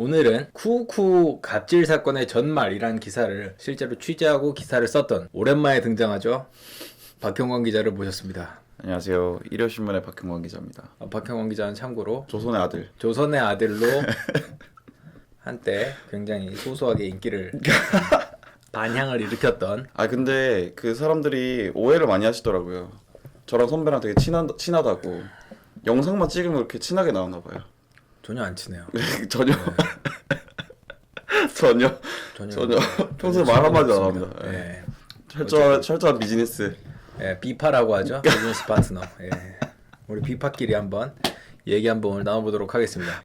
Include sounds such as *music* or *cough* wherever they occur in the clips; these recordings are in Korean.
오늘은 쿠쿠 갑질 사건의 전말이라는 기사를 실제로 취재하고 기사를 썼던 오랜만에 등장하죠. 박형광 기자를 모셨습니다. 안녕하세요. 일요신문의 박형광 기자입니다. 어, 박형광 기자는 참고로 조선의 아들. 조선의 아들로 *laughs* 한때 굉장히 소소하게 인기를 *laughs* 반향을 일으켰던 아 근데 그 사람들이 오해를 많이 하시더라고요. 저랑 선배랑 되게 친하, 친하다고. 영상만 찍으면 그렇게 친하게 나오나 봐요. 전혀 안 친해요. *laughs* 전혀 전혀 전혀 전혀 평소에 말 한마디도 안 합니다. 예. 네. 철저한 철저한 비즈니스. 예, 비파라고 하죠. 비즈니스 파트너. 예. 우리 비파끼리 한번 얘기 한번 오늘 나눠보도록 하겠습니다.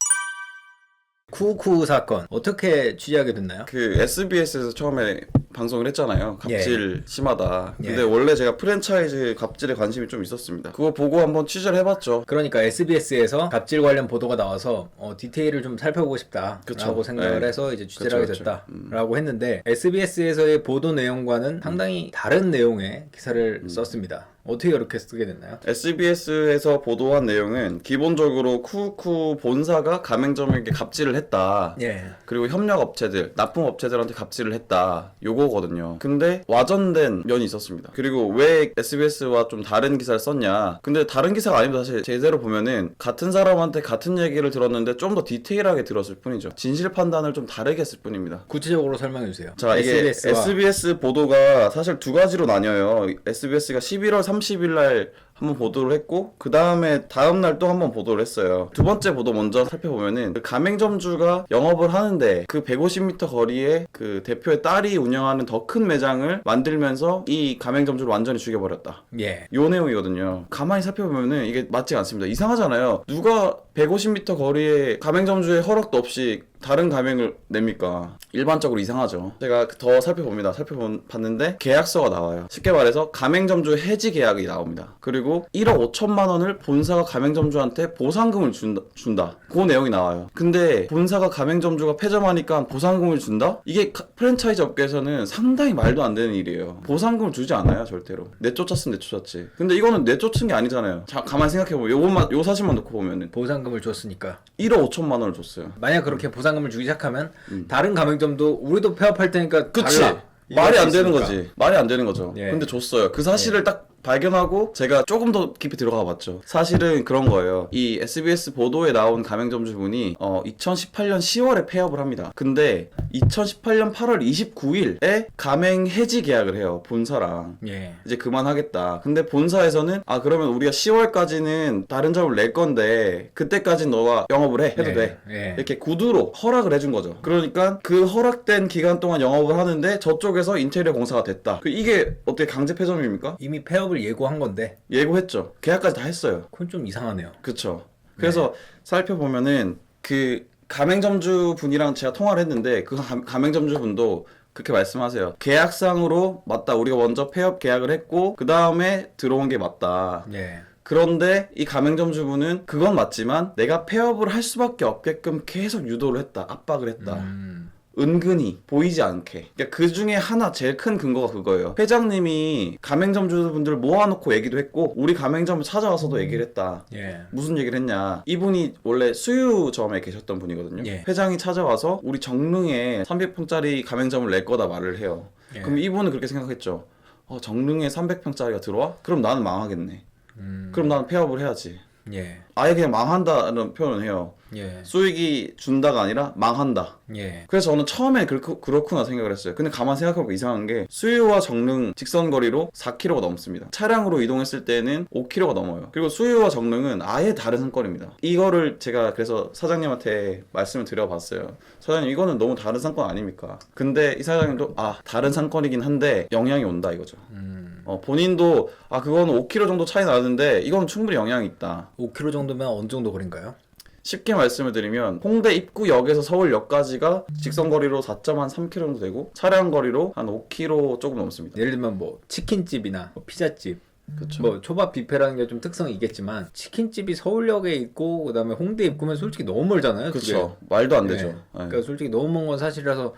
쿠쿠 사건 어떻게 취재하게 됐나요? 그 SBS에서 처음에 방송을 했잖아요. 갑질 심하다. 예. 근데 원래 제가 프랜차이즈 갑질에 관심이 좀 있었습니다. 그거 보고 한번 취재를 해봤죠. 그러니까 SBS에서 갑질 관련 보도가 나와서 어, 디테일을 좀 살펴보고 싶다라고 그쵸. 생각을 네. 해서 이제 취재를 그쵸, 하게 그쵸. 음. 됐다라고 했는데 SBS에서의 보도 내용과는 상당히 다른 내용의 기사를 썼습니다. 어떻게 그렇게 쓰게 됐나요? SBS에서 보도한 내용은 기본적으로 쿠쿠 본사가 가맹점에게 갑질을 했다. 예. 그리고 협력 업체들, 납품 업체들한테 갑질을 했다. 요거거든요. 근데 와전된 면이 있었습니다. 그리고 왜 SBS와 좀 다른 기사를 썼냐? 근데 다른 기사가 아닙니다. 사실 제대로 보면은 같은 사람한테 같은 얘기를 들었는데 좀 더 디테일하게 들었을 뿐이죠. 진실 판단을 좀 다르게 했을 뿐입니다. 구체적으로 설명해 주세요. 자, 이게 SBS와 SBS 보도가 사실 두 가지로 나뉘어요. SBS가 11월 30일 날 한번 보도를 했고 그 다음에 다음 날 또 한번 보도를 했어요. 두 번째 보도 먼저 살펴보면은 그 가맹점주가 영업을 하는데 그 150m 거리에 그 대표의 딸이 운영하는 더 큰 매장을 만들면서 이 가맹점주를 완전히 죽여버렸다. 예. 요 내용이거든요. 가만히 살펴보면은 이게 맞지 않습니다. 이상하잖아요. 누가 150m 거리에 가맹점주의 허락도 없이 다른 가맹을 냅니까? 일반적으로 이상하죠. 제가 더 살펴봅니다. 살펴봤는데 계약서가 나와요. 쉽게 말해서 가맹점주 해지 계약이 나옵니다. 그리고 1억 5천만 원을 본사가 가맹점주한테 보상금을 준다. 준다. 그 내용이 나와요. 근데 본사가 가맹점주가 폐점하니까 보상금을 준다? 이게 가- 프랜차이즈 업계에서는 상당히 말도 안 되는 일이에요. 보상금을 주지 않아요, 절대로. 내쫓았으면 내쫓았지. 근데 이거는 내쫓은 게 아니잖아요. 자, 가만히 생각해보면 요것만, 요 사실만 놓고 보면은 보상금을 줬으니까 1억 5천만 원을 줬어요. 만약 그렇게 보상 금을 주기 시작하면 다른 가맹점도 우리도 폐업할 테니까 음. 그치? 달라. 말이 안 되는. 거지. 말이 안 되는 거죠. 예. 근데 줬어요. 그 사실을 딱 발견하고 제가 조금 더 깊이 들어가 봤죠. 사실은 그런 거예요. 이 SBS 보도에 나온 가맹점주분이 어 2018년 10월에 폐업을 합니다. 근데 2018년 8월 29일에 가맹 해지 계약을 해요. 본사랑. 예. 이제 그만하겠다. 근데 본사에서는 아 그러면 우리가 10월까지는 다른 점을 낼 건데 그때까지 너가 영업을 해 해도 예. 돼. 예. 이렇게 구두로 허락을 해준 거죠. 그러니까 그 허락된 기간 동안 영업을 하는데 저쪽에서 인테리어 공사가 됐다. 그 이게 어떻게 강제 폐점입니까? 이미 폐업을 예고한 건데 예고했죠. 계약까지 다 했어요. 그건 좀 이상하네요. 그쵸. 그래서 살펴보면은 그 가맹점주 분이랑 제가 통화를 했는데 그 가- 가맹점주 분도 그렇게 말씀하세요. 계약상으로 맞다. 우리가 먼저 폐업 계약을 했고 그 다음에 들어온 게 맞다. 예. 그런데 이 가맹점주분은 그건 맞지만 내가 폐업을 할 수밖에 없게끔 계속 유도를 했다. 압박을 했다. 음. 은근히 보이지 않게. 그러니까 그 중에 하나 제일 큰 근거가 그거예요. 회장님이 가맹점주분들 모아놓고 얘기도 했고 우리 가맹점을 찾아와서도 얘기를 했다. 예. 무슨 얘기를 했냐? 이분이 원래 수유점에 계셨던 분이거든요. 예. 회장이 찾아와서 우리 정릉에 300평짜리 가맹점을 낼 거다 말을 해요. 예. 그럼 이분은 그렇게 생각했죠. 어, 정릉에 300평짜리가 들어와? 그럼 나는 망하겠네. 음. 그럼 나는 폐업을 해야지. 예. 아예 그냥 망한다는 표현을 해요. 예. 수익이 준다가 아니라 망한다. 예. 그래서 저는 처음에 그렇, 그렇구나 생각을 했어요. 근데 가만 생각해보고 이상한 게 수유와 정릉 직선 거리로 4km가 넘습니다. 차량으로 이동했을 때는 5km가 넘어요. 그리고 수유와 정릉은 아예 다른 상권입니다. 이거를 제가 그래서 사장님한테 말씀을 드려봤어요. 사장님 이거는 너무 다른 상권 아닙니까? 근데 이 사장님도 아 다른 상권이긴 한데 영향이 온다 이거죠. 음. 어, 본인도 아 그거는 5km 정도 차이 나는데 이건 충분히 영향이 있다. 5km 정도면 어느 정도 거리인가요? 쉽게 말씀을 드리면 홍대 입구역에서 서울역까지가 직선 거리로 4.3km 정도 되고 차량 거리로 한 5km 조금 넘습니다. 예를 들면 뭐 치킨집이나 뭐 피자집 그렇죠. 뭐 초밥 뷔페라는 게 좀 특성이 있겠지만 치킨집이 서울역에 있고 그다음에 홍대 입구면 솔직히 너무 멀잖아요. 그렇죠. 말도 안 네. 되죠. 네. 그러니까 솔직히 너무 먼 건 사실이라서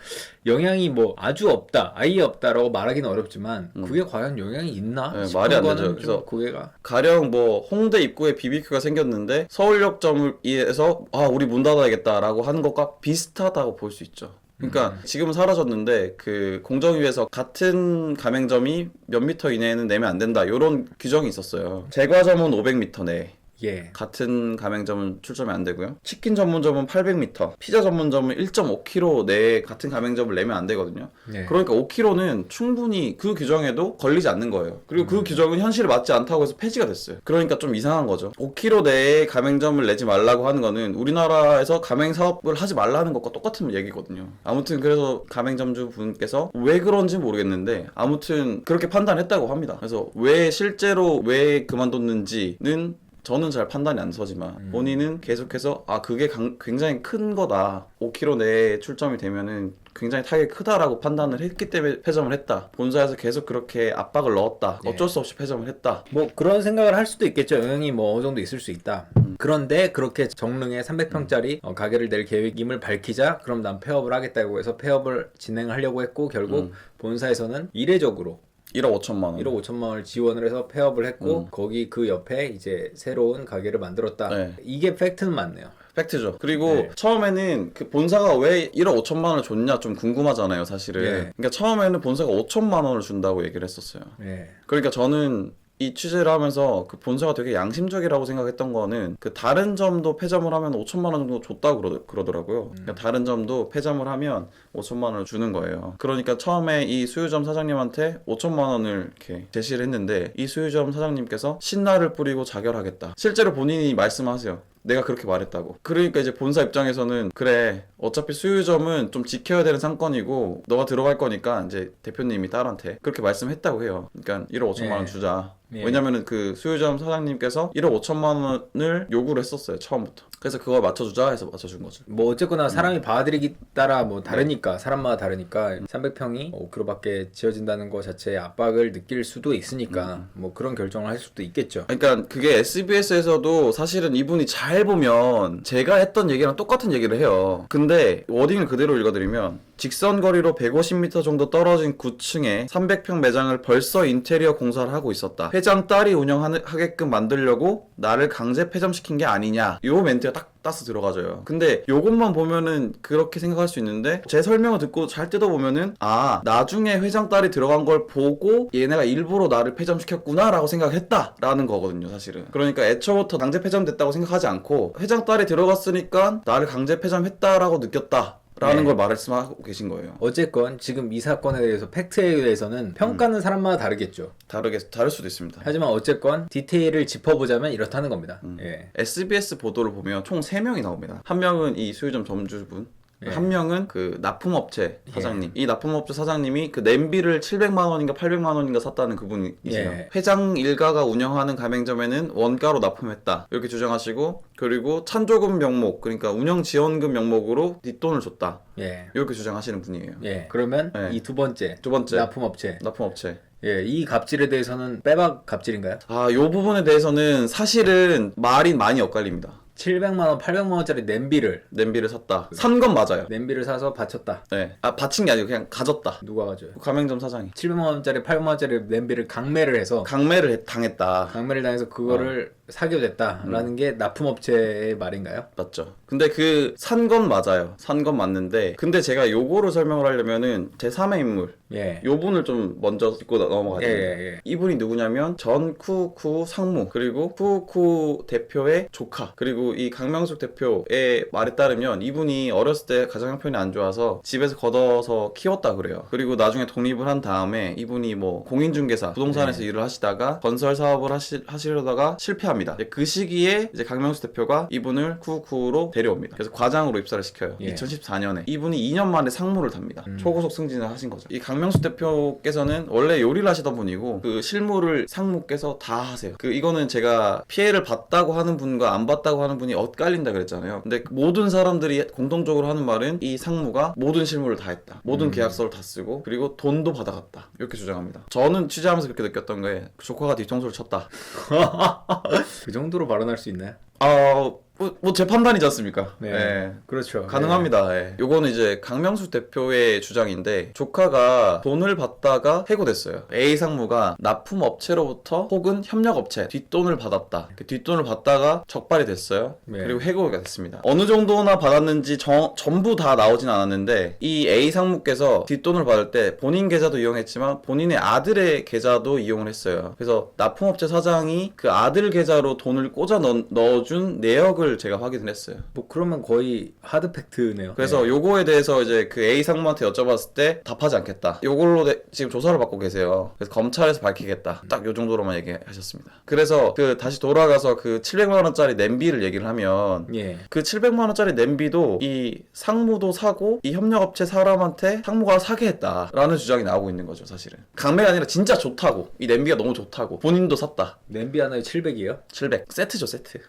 영향이 뭐 아주 없다, 아예 없다라고 말하기는 어렵지만 그게 과연 영향이 있나? 음. 네, 말이 안 되죠. 좀 그래서 그게가 가령 뭐 홍대 입구에 BBQ가 생겼는데 서울역점에서 아 우리 문 닫아야겠다라고 하는 것과 비슷하다고 볼 수 있죠. 그러니까 음. 지금은 사라졌는데 그 공정위에서 같은 가맹점이 몇 미터 이내에는 내면 안 된다 이런 규정이 있었어요. 제과점은 500미터 내. 예. 같은 가맹점은 출점이 안 되고요. 치킨 전문점은 800m, 피자 전문점은 1.5km 내에 같은 가맹점을 내면 안 되거든요. 예. 그러니까 5km는 충분히 그 규정에도 걸리지 않는 거예요. 그리고 그 규정은 현실에 맞지 않다고 해서 폐지가 됐어요. 그러니까 좀 이상한 거죠. 5km 내에 가맹점을 내지 말라고 하는 거는 우리나라에서 가맹 사업을 하지 말라는 것과 똑같은 얘기거든요. 아무튼 그래서 가맹점주 분께서 왜 그런지 모르겠는데 아무튼 그렇게 판단했다고 합니다. 그래서 왜 실제로 왜 그만뒀는지는 저는 잘 판단이 안 서지만 본인은 계속해서 아 그게 강- 굉장히 큰 거다. 5km 내에 출점이 되면은 굉장히 타격이 크다라고 판단을 했기 때문에 폐점을 했다. 본사에서 계속 그렇게 압박을 넣었다. 예. 어쩔 수 없이 폐점을 했다. 뭐 그런 생각을 할 수도 있겠죠. 영향이 뭐 어느 정도 있을 수 있다. 그런데 그렇게 정릉에 300평짜리 어, 가게를 낼 계획임을 밝히자 그럼 난 폐업을 하겠다고 해서 폐업을 진행하려고 했고 결국 본사에서는 이례적으로 1억 5천만 원 1억 5천만 원을 지원을 해서 폐업을 했고 거기 그 옆에 이제 새로운 가게를 만들었다. 네. 이게 팩트는 맞네요. 팩트죠. 그리고 네. 처음에는 그 본사가 왜 1억 5천만 원을 줬냐 좀 궁금하잖아요, 사실은. 예. 그러니까 처음에는 본사가 5천만 원을 준다고 얘기를 했었어요. 예. 그러니까 저는 이 취재를 하면서 그 본사가 되게 양심적이라고 생각했던 거는 그 다른 점도 폐점을 하면 5천만 원 정도 줬다고 그러, 그러더라고요. 그러니까 다른 점도 폐점을 하면 5천만 원을 주는 거예요. 그러니까 처음에 이 수유점 사장님한테 5천만 원을 이렇게 제시를 했는데 이 수유점 사장님께서 신나를 뿌리고 자결하겠다. 실제로 본인이 말씀하세요. 내가 그렇게 말했다고. 그러니까 이제 본사 입장에서는 그래 어차피 수유점은 좀 지켜야 되는 상권이고 너가 들어갈 거니까 이제 대표님이 딸한테 그렇게 말씀했다고 해요. 그러니까 1억 5천만 원 예. 주자. 예. 왜냐면은 그 수유점 사장님께서 1억 5천만 원을 요구를 했었어요 처음부터. 그래서 그걸 맞춰주자 해서 맞춰준 거죠. 뭐 어쨌거나 사람이 봐드리기 따라 뭐 네. 다르니까 사람마다 다르니까 300평이 5km밖에 지어진다는 것 자체에 압박을 느낄 수도 있으니까 음. 뭐 그런 결정을 할 수도 있겠죠. 그러니까 그게 SBS에서도 사실은 이분이 잘 보면 제가 했던 얘기랑 똑같은 얘기를 해요. 근데 워딩을 그대로 읽어드리면 직선 거리로 150m 정도 떨어진 9층에 300평 매장을 벌써 인테리어 공사를 하고 있었다. 회장 딸이 운영하게끔 만들려고 나를 강제 폐점시킨 게 아니냐. 요 멘트가 딱 따스 들어가져요. 근데 요것만 보면은 그렇게 생각할 수 있는데 제 설명을 듣고 잘 뜯어보면은 아 나중에 회장 딸이 들어간 걸 보고 얘네가 일부러 나를 폐점시켰구나라고 생각했다라는 거거든요 사실은. 그러니까 애초부터 강제 폐점됐다고 생각하지 않고 회장 딸이 들어갔으니까 나를 강제 폐점했다라고 느꼈다. 라는 네. 걸 말씀하고 계신 거예요. 어쨌건 지금 이 사건에 대해서 팩트에 대해서는 평가는 사람마다 다르겠죠. 다르게 다를 수도 있습니다. 하지만 어쨌건 디테일을 짚어보자면 이렇다는 겁니다. 음. 예. SBS 보도를 보면 총 3명이 나옵니다. 한 명은 이 수유점 점주분, 예. 한 명은 그 납품업체 사장님. 이 납품업체 사장님이 그 냄비를 700만 원인가 800만 원인가 샀다는 그분이세요. 예. 회장 일가가 운영하는 가맹점에는 원가로 납품했다. 이렇게 주장하시고 그리고 찬조금 명목, 그러니까 운영 지원금 명목으로 뒷돈을 줬다. 예. 이렇게 주장하시는 분이에요. 예. 그러면 네. 이두 번째 두 번째 납품업체. 납품업체. 예. 이 갑질에 대해서는 빼박 갑질인가요? 아, 요 부분에 대해서는 사실은 말이 많이 엇갈립니다. 700만 원, 800만 원짜리 냄비를 냄비를 샀다. 산 건 맞아요. 냄비를 사서 바쳤다. 네. 아, 바친 게 아니고 그냥 가졌다. 누가 가져요? 가맹점 사장이 700만 원짜리, 800만 원짜리 냄비를 강매를 해서 강매를 해- 당했다. 강매를 당해서 그거를 어. 사교됐다라는 음. 게 납품업체의 말인가요? 맞죠. 근데 그 산 건 맞아요. 산 건 맞는데 근데 제가 요거를 설명을 하려면은 제 3의 인물 예. 요 분을 좀 먼저 짚고 나- 넘어가야 예. 예, 예. 이분이 누구냐면 전 쿠쿠 상무 그리고 쿠쿠 대표의 조카 그리고 이 강명숙 대표의 말에 따르면 이분이 어렸을 때 가정 형편이 안 좋아서 집에서 걷어서 키웠다 그래요. 그리고 나중에 독립을 한 다음에 이분이 뭐 공인중개사 부동산에서 네. 일을 하시다가 건설 사업을 하시, 하시려다가 실패합니다. 합니다. 그 시기에 이제 강명수 대표가 이분을 쿠쿠로 데려옵니다. 그래서 과장으로 입사를 시켜요. 예. 2014년에 이분이 2년 만에 상무를 답니다. 초고속 승진을 하신 거죠. 이 강명수 대표께서는 원래 요리를 하시던 분이고 그 실무를 상무께서 다 하세요. 그 이거는 제가 피해를 봤다고 하는 분과 안 봤다고 하는 분이 엇갈린다 그랬잖아요. 근데 모든 사람들이 공통적으로 하는 말은 이 상무가 모든 실무를 다 했다. 모든 계약서를 다 쓰고 그리고 돈도 받아갔다. 이렇게 주장합니다. 저는 취재하면서 그렇게 느꼈던 게 조카가 뒤통수를 쳤다. *laughs* 그 정도로 발언할 수 있나요? 아, 뭐, 뭐 제 판단이지 않습니까? 네. 예. 그렇죠. 가능합니다. 예. 요거는 이제 강명수 대표의 주장인데 조카가 돈을 받다가 해고됐어요. A 상무가 납품 업체로부터 혹은 협력 업체 뒷돈을 받았다. 그 뒷돈을 받다가 적발이 됐어요. 네. 그리고 해고가 됐습니다. 어느 정도나 받았는지 정- 전부 다 나오진 않았는데 이 A 상무께서 뒷돈을 받을 때 본인 계좌도 이용했지만 본인의 아들의 계좌도 이용을 했어요. 그래서 납품업체 사장이 그 아들 계좌로 돈을 꽂아 넣, 넣어준 내역을 제가 확인을 했어요. 뭐 그러면 거의 하드 팩트네요. 그래서 요거에 대해서 이제 그 A 상무한테 여쭤봤을 때 답하지 않겠다. 요걸로 대- 지금 조사를 받고 계세요. 그래서 검찰에서 밝히겠다. 딱 요 정도로만 얘기하셨습니다. 그래서 그 다시 돌아가서 그 700만 원짜리 냄비를 얘기를 하면 네. 예. 그 700만 원짜리 냄비도 이 상무도 사고 이 협력업체 사람한테 상무가 사게 했다라는 주장이 나오고 있는 거죠, 사실은. 강매가 아니라 진짜 좋다고. 이 냄비가 너무 좋다고. 본인도 샀다. 냄비 하나에 700이에요? 700. 세트죠, 세트.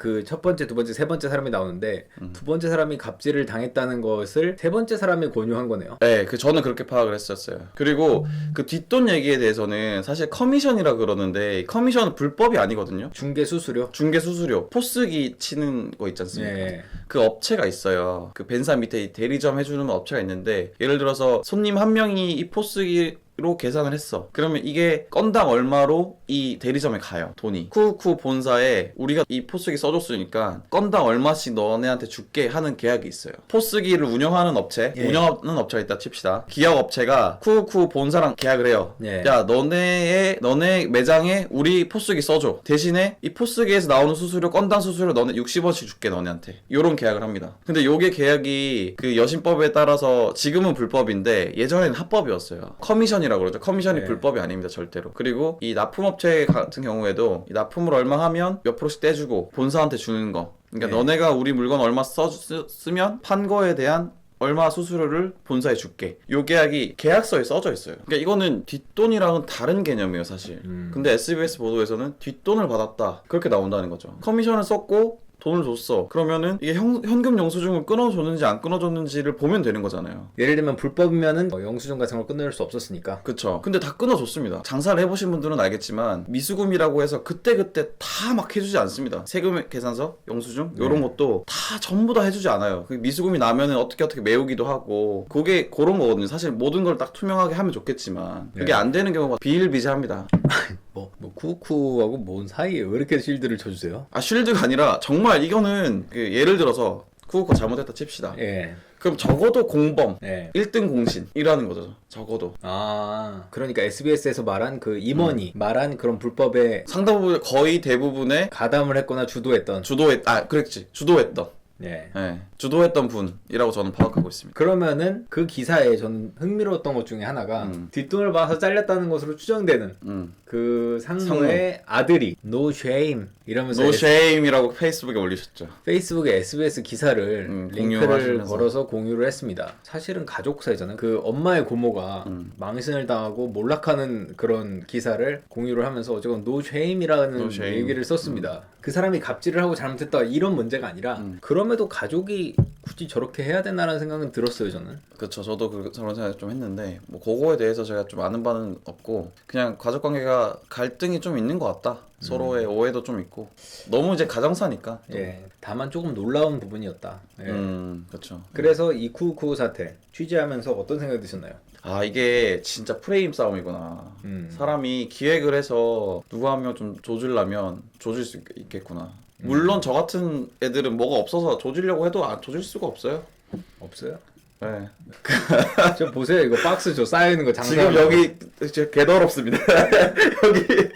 그 첫 번째, 두 번째, 세 번째 사람이 나오는데 음. 두 번째 사람이 갑질을 당했다는 것을 세 번째 사람이 권유한 거네요. 네, 그 저는 그렇게 파악을 했었어요. 그리고 그 뒷돈 얘기에 대해서는 사실 커미션이라 그러는데 이 커미션은 불법이 아니거든요. 중개 수수료. 중개 수수료, 포스기 치는 거 있지 않습니까? 예. 그 업체가 있어요. 그 벤사 밑에 이 대리점 해주는 업체가 있는데 예를 들어서 손님 한 명이 이 포스기 로 계산을 했어. 그러면 이게 건당 얼마로 이 대리점에 가요. 돈이. 쿠쿠 본사에 우리가 이 포스기 써줬으니까 건당 얼마씩 너네한테 줄게 하는 계약이 있어요. 포스기를 운영하는 업체, 예. 운영하는 업체가 있다 칩시다. 기업 업체가 쿠쿠 본사랑 계약을 해요. 예. 야 너네의 너네 매장에 우리 포스기 써줘. 대신에 이 포스기에서 나오는 수수료 건당 수수료 너네 60원씩 줄게 너네한테. 요런 계약을 합니다. 근데 요게 계약이 그 여신법에 따라서 지금은 불법인데 예전에는 합법이었어요. 커미션이라고 그러죠. 커미션이 네. 불법이 아닙니다 절대로. 그리고 이 납품업 체 같은 경우에도 이 납품을 얼마 하면 몇 프로씩 떼주고 본사한테 주는 거. 그러니까 네. 너네가 우리 물건 얼마 써 쓰- 쓰면 판 거에 대한 얼마 수수료를 본사에 줄게. 요 계약이 계약서에 써져 있어요. 그러니까 이거는 뒷돈이랑은 다른 개념이에요, 사실. 음. 근데 SBS 보도에서는 뒷돈을 받았다. 그렇게 나온다는 거죠. 커미션을 썼고 돈을 줬어. 그러면은 이게 현, 현금 영수증을 끊어줬는지 안 끊어줬는지를 보면 되는 거잖아요. 예를 들면 불법이면은 뭐 영수증 같은 걸 끊을 수 없었으니까. 그쵸. 근데 다 끊어줬습니다. 장사를 해보신 분들은 알겠지만 미수금이라고 해서 그때그때 다 막 해주지 않습니다. 세금 계산서, 영수증 이런 것도 다 전부 다 해주지 않아요. 그 미수금이 나면은 어떻게 어떻게 메우기도 하고 그게 그런 거거든요. 사실 모든 걸 딱 투명하게 하면 좋겠지만 그게 네. 안 되는 경우가 비일비재합니다. *laughs* 뭐, 뭐 쿠쿠하고 뭔 사이에 왜 이렇게 실드를 쳐주세요? 아 쉴드가 아니라 정말 이거는 그 예를 들어서 쿠쿠가 잘못했다 칩시다. 예. 그럼 적어도 공범, 예. 1등 공신이라는 거죠. 적어도. 아, 그러니까 SBS에서 말한 그 임원이 말한 그런 불법에 상당 부분 거의 대부분의 가담을 했거나 주도했던. 주도했 아 그랬지 주도했던 예. 예 주도했던 분이라고 저는 파악하고 있습니다. 그러면은 그 기사에 저는 흥미로웠던 것 중에 하나가 음. 뒷돈을 봐서 잘렸다는 것으로 추정되는 음. 그 상무의 아들이 No shame 이러면서 No shame이라고 페이스북에 올리셨죠. 페이스북에 SBS 기사를 음, 링크를 공유하시면서. 걸어서 공유를 했습니다. 사실은 가족사잖아요. 그 엄마의 고모가 음. 망신을 당하고 몰락하는 그런 기사를 공유를 하면서 어쨌건 No shame. 얘기를 썼습니다. 그 사람이 갑질을 하고 잘못했다 이런 문제가 아니라 음. 그럼에도 가족이 굳이 저렇게 해야 되나라는 생각은 들었어요 저는. 그렇죠. 저도 그, 그런 생각 좀 했는데 뭐 그거에 대해서 제가 좀 아는 바는 없고 그냥 가족 관계가 갈등이 좀 있는 것 같다. 서로의 오해도 좀 있고 너무 이제 가정사니까. 또. 예. 다만 조금 놀라운 부분이었다. 예. 음 그렇죠. 그래서 이 쿠쿠 사태 취재하면서 어떤 생각이 드셨나요? 아 이게 진짜 프레임 싸움이구나. 음. 사람이 기획을 해서 누구 한 명 좀 조질라면 조질 수 있- 있겠구나. 물론 저 같은 애들은 뭐가 없어서 조지려고 해도 안 조질 수가 없어요. 없어요? 네. *laughs* 저 보세요 이거 박스 저 쌓여 있는 거 장사. 지금 여기 진짜 개더럽습니다. *laughs* 여기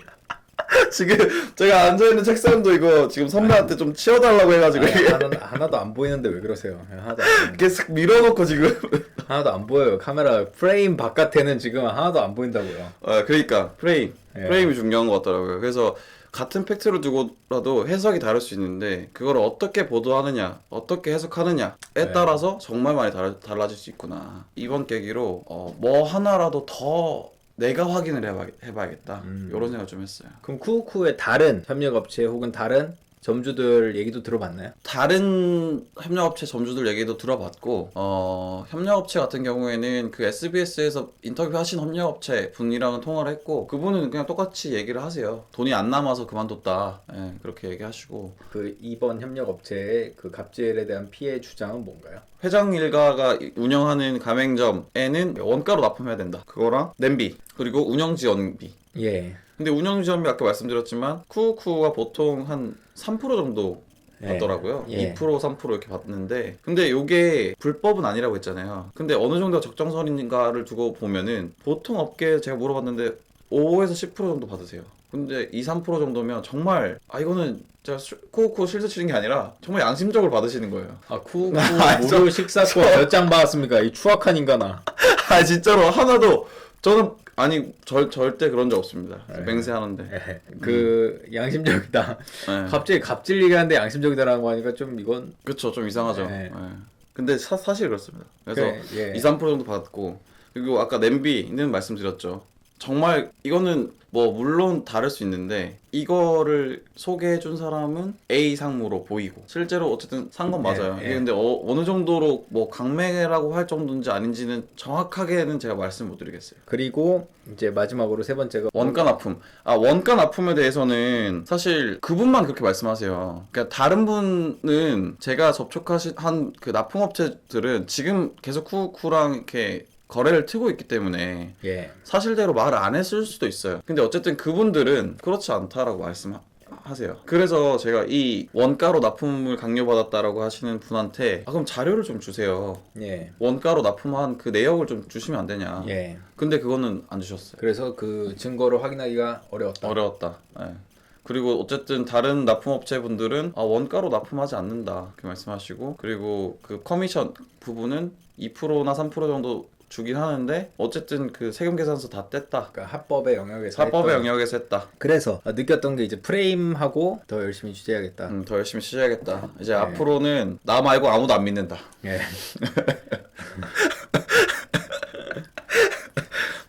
지금 제가 앉아 있는 책상도 이거 지금 선배한테 좀 치워달라고 해가지고 이게 하나, 하나도 안 보이는데 왜 그러세요? 예, 하나도 안. 이렇게 싹 밀어놓고 지금. 하나도 안 보여요. 카메라 프레임 바깥에는 지금 하나도 안 보인다고요. 아 그러니까 프레임 예. 프레임이 중요한 것 같더라고요. 그래서 같은 팩트를 두고라도 해석이 다를 수 있는데 그걸 어떻게 보도하느냐, 어떻게 해석하느냐에 네. 따라서 정말 많이 달, 달라질 수 있구나. 이번 계기로 어, 뭐 하나라도 더 내가 확인을 해봐, 해봐야겠다. 음. 이런 생각 좀 했어요. 그럼 쿠우쿠의 다른 협력업체 혹은 다른 점주들 얘기도 들어봤나요? 다른 협력업체 점주들 얘기도 들어봤고 어, 협력업체 같은 경우에는 그 SBS에서 인터뷰하신 협력업체 분이랑은 통화를 했고 그분은 그냥 똑같이 얘기를 하세요. 돈이 안 남아서 그만뒀다. 예, 그렇게 얘기하시고 그 이번 협력업체의 그 갑질에 대한 피해 주장은 뭔가요? 회장 일가가 운영하는 가맹점에는 원가로 납품해야 된다. 그거랑 냄비 그리고 운영 지원비. 예. 근데 운영 지원비 아까 말씀드렸지만 쿠쿠가 보통 한 3% 정도 예. 받더라고요. 예. 2% 3% 이렇게 받는데 근데 이게 불법은 아니라고 했잖아요. 근데 어느 정도 적정선인가를 두고 보면은 보통 업계 제가 물어봤는데 5에서 10% 정도 받으세요. 근데 2, 3% 정도면 정말 아 이거는 제가 수- 쿠쿠 실수 치는 게 아니라 정말 양심적으로 받으시는 거예요. 아 쿠우쿠 *laughs* 아, 무료 식사권 몇 장 받았습니까? 이 추악한 인간아. *laughs* 아 진짜로 하나도 저는 아니 절 절대 그런 적 없습니다. 네. 맹세하는데. 예. 그 양심적이다. 네. 갑자기 갑질 얘기하는데 양심적이다라는 거 하니까 좀 이건 그렇죠. 좀 이상하죠. 네. 네. 근데 사, 사실 그렇습니다. 그래서 그래, 예. 2, 3% 정도 받았고 그리고 아까 냄비는 말씀드렸죠. 정말 이거는 뭐 물론 다를 수 있는데 이거를 소개해 준 사람은 A 상무로 보이고 실제로 어쨌든 산건 예, 맞아요. 예. 이게 근데 어, 느 정도로 뭐 강매라고 할 정도인지 아닌지는 정확하게는 제가 말씀 못 드리겠어요. 그리고 이제 마지막으로 세 번째가 원가 납품. 아, 원가 납품에 대해서는 사실 그분만 그렇게 말씀하세요. 그러니까 다른 분은 제가 접촉하신 한 그 납품 업체들은 지금 계속 쿠쿠랑 이렇게 거래를 트고 있기 때문에 예. 사실대로 말을 안 했을 수도 있어요. 근데 어쨌든 그분들은 그렇지 않다라고 말씀 하세요. 그래서 제가 이 원가로 납품을 강요받았다라고 하시는 분한테 아, 그럼 자료를 좀 주세요. 예. 원가로 납품한 그 내역을 좀 주시면 안 되냐. 예. 근데 그거는 안 주셨어요. 그래서 그 증거를 확인하기가 어려웠다. 어려웠다. 예. 그리고 어쨌든 다른 납품업체 분들은 아, 원가로 납품하지 않는다 이렇게 말씀하시고 그리고 그 커미션 부분은 2%나 3% 정도 주긴 하는데 어쨌든 그 세금 계산서 다 뗐다. 그러니까 합법의 영역에서 사법의 했던- 영역에서 했다. 그래서 느꼈던 게 이제 프레임하고 더 열심히 취재해야겠다. 음, 더 열심히 취재해야겠다. 이제 네. 앞으로는 나 말고 아무도 안 믿는다. 예. *laughs*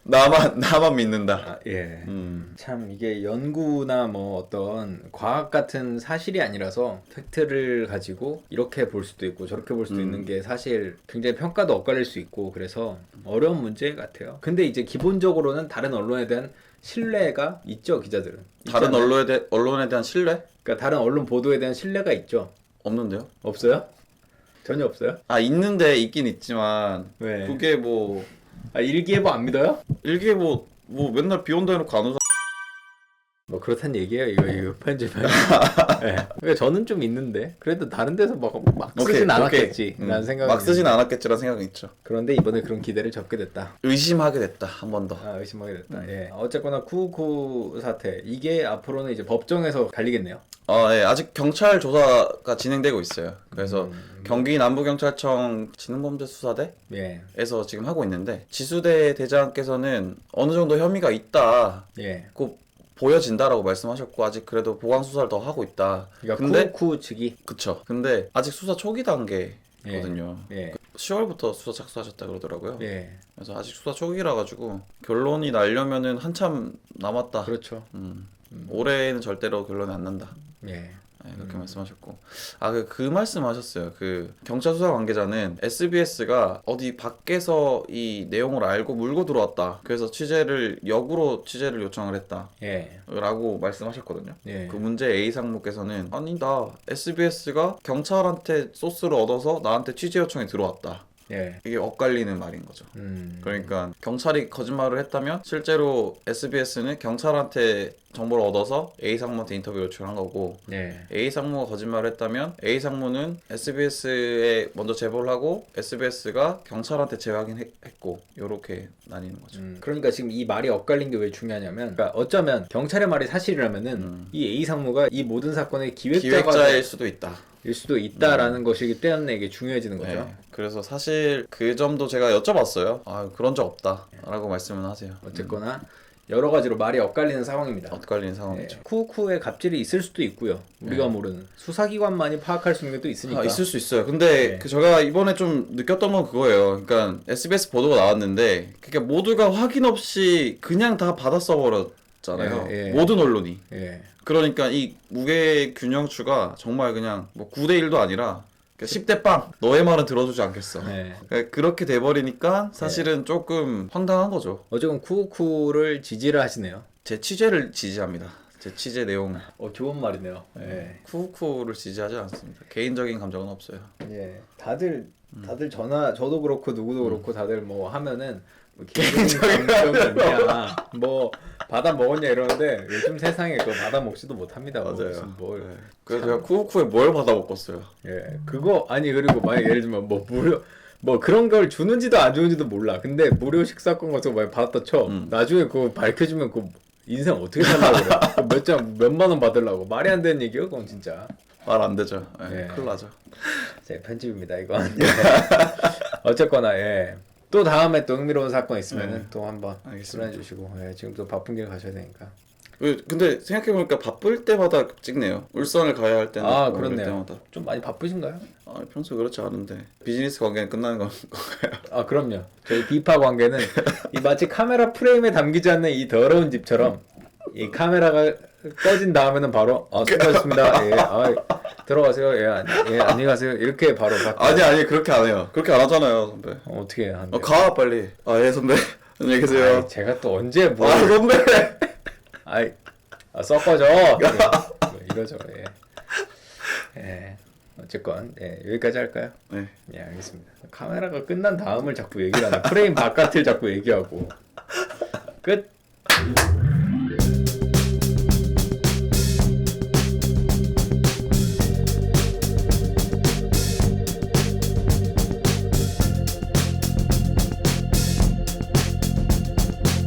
나만 나만 믿는다. 아, 예. 음. 참 이게 연구나 뭐 어떤 과학 같은 사실이 아니라서 팩트를 가지고 이렇게 볼 수도 있고 저렇게 볼 수도 음. 있는 게 사실 굉장히 평가도 엇갈릴 수 있고 그래서 어려운 문제 같아요. 근데 이제 기본적으로는 다른 언론에 대한 신뢰가 있죠 기자들은. 다른 있잖아요. 언론에 대 언론에 대한 신뢰 그러니까 다른 언론 보도에 대한 신뢰가 있죠. 없는데요? 없어요? 전혀 없어요? 아 있는데 있긴 있지만 왜? 그게 뭐 아, 일기예보 안 믿어요? 뭐, 뭐 맨날 비 온다 해놓고 안 오잖아. 뭐 그렇단 얘기예요. 이거 이거 편집은. 예. *laughs* 그러니까 저는 좀 있는데 그래도 다른 데서 막, 막 쓰진 않았겠지. 음, 라는 생각이 막 쓰진. 않았겠지라는 생각은 있죠. 그런데 이번에 그런 기대를 접게 됐다. 의심하게 됐다 한 번 더. 아, 의심하게 됐다. 음. 예. 어쨌거나 쿠쿠 사태 이게 앞으로는 이제 법정에서 갈리겠네요. 아, 예, 아직 경찰 조사가 진행되고 있어요. 그래서 음. 경기 남부경찰청 지능범죄수사대에서 예. 지금 하고 있는데 지수대 대장께서는 어느 정도 혐의가 있다고 예. 보여진다라고 말씀하셨고 아직 그래도 보강 수사를 더 하고 있다. 그러니까 근데 쿠쿠 측이 그쵸. 근데 아직 수사 초기 단계거든요. 예. 10월부터 수사 착수하셨다 그러더라고요. 예. 그래서 아직 수사 초기라 가지고 결론이 나려면은 한참 남았다. 그렇죠. 음. 올해는 절대로 결론이 안 난다. 예. 네, 그렇게 말씀하셨고 아그 그 말씀하셨어요. 그 경찰 수사 관계자는 SBS가 어디 밖에서 이 내용을 알고 물고 들어왔다. 그래서 취재를 역으로 취재를 요청을 했다. 예. 라고 말씀하셨거든요. 예. 그 문제 A 상무께서는 아니 나 SBS가 경찰한테 소스를 얻어서 나한테 취재 요청이 들어왔다. 예. 이게 엇갈리는 말인 거죠. 음. 그러니까 경찰이 거짓말을 했다면 실제로 SBS는 경찰한테 정보를 얻어서 A 상무한테 인터뷰 요청한 거고 예. A 상무가 거짓말을 했다면 A 상무는 SBS에 먼저 제보를 하고 SBS가 경찰한테 재확인했고 이렇게 나뉘는 거죠. 음, 그러니까 지금 이 말이 엇갈린 게 왜 중요하냐면 그러니까 어쩌면 경찰의 말이 사실이라면은 음. 이 A 상무가 이 모든 사건의 기획자가 기획자일 수도 있다. 일 수도 있다라는 것이기 때문에 이게 중요해지는 거죠. 네. 그래서 사실 그 점도 제가 여쭤봤어요. 아 그런 적 없다라고 말씀은 하세요. 어쨌거나 여러 가지로 말이 엇갈리는 상황입니다. 엇갈리는 예, 상황이죠. 쿠쿠의 갑질이 있을 수도 있고요. 우리가 모르는 수사기관만이 파악할 수 있는 게 또 있으니까. 아, 있을 수 있어요. 근데 네. 그 제가 이번에 좀 느꼈던 건 그거예요. 그러니까 SBS 보도가 나왔는데 그러니까 모두가 확인 없이 그냥 다 받아 써버렸잖아요. 예, 예. 모든 언론이. 예. 그러니까 이 무게 균형추가 정말 그냥 뭐 9대 1도 아니라 10대 빵 너의 말은 들어주지 않겠어. 예. 그러니까 그렇게 돼버리니까 사실은 조금 황당한 거죠. 어쨌건 쿠쿠를 지지를 하시네요. 제 취재를 지지합니다. 제 취재 내용 어 좋은 말이네요. 예. 쿠쿠를 지지하지 않습니다. 개인적인 감정은 없어요. 예. 다들 음. 다들 전화 저도 그렇고 누구도 그렇고 다들 뭐 하면은 뭐 개인적인 감정이 있냐 뭐 받아 먹었냐 이러는데 요즘 세상에 그거 받아 먹지도 못합니다. 뭐 맞아요. 무슨 뭘. 네. 그래서 제가 쿠쿠에 뭘 받아 먹었어요. 예. 그거 아니 그리고 만약 예를 들면 뭐 무료 뭐 그런 걸 주는지도 안 주는지도 몰라. 근데 무료 식사권 같은 거 많이 받았다 쳐. 음. 나중에 그거 밝혀주면 그 인생 어떻게 살라고 그래? 몇장 몇만 원 받으려고 말이 안 되는 얘기요, 그건 진짜. 말 안 되죠. 네, 예. 큰일 나죠. 제 편집입니다 이건. *laughs* 어쨌거나 예. 또 다음에 또 흥미로운 사건 있으면은 네. 또 한번 알겠습니다. 출연해 주시고 예, 지금 또 바쁜 길 가셔야 되니까. 그- 근데 생각해보니까 바쁠 때마다 찍네요. 울산을 가야 할 때는 아 그렇네요. 때마다. 좀 많이 바쁘신가요? 아, 평소 그렇지 않은데 비즈니스 관계는 끝나는 건 *laughs* 건가요? 아 그럼요. 저희 비파 관계는 이 마치 카메라 프레임에 담기지 않는 이 더러운 집처럼 이 카메라가 꺼진 다음에는 바로 아 수고하셨습니다. 예, 아, 들어가세요. 예, 안, 예, 안녕히 가세요. 이렇게 바로 바뀌어요. 아니 아니 그렇게 안 해요. 그렇게 안 하잖아요, 선배. 어, 어떻게 한대요? 어, 가 빨리. 아 예 선배. *laughs* 안녕히 계세요. 아이, 제가 또 언제 뭐 아 선배. 아이 아, 섞어줘. 예, 뭐 이러죠. 예. 예. 어쨌건 예, 여기까지 할까요? 네. 예, 알겠습니다. 카메라가 끝난 다음을 자꾸 얘기를 하네. 프레임 바깥을 자꾸 얘기하고 끝.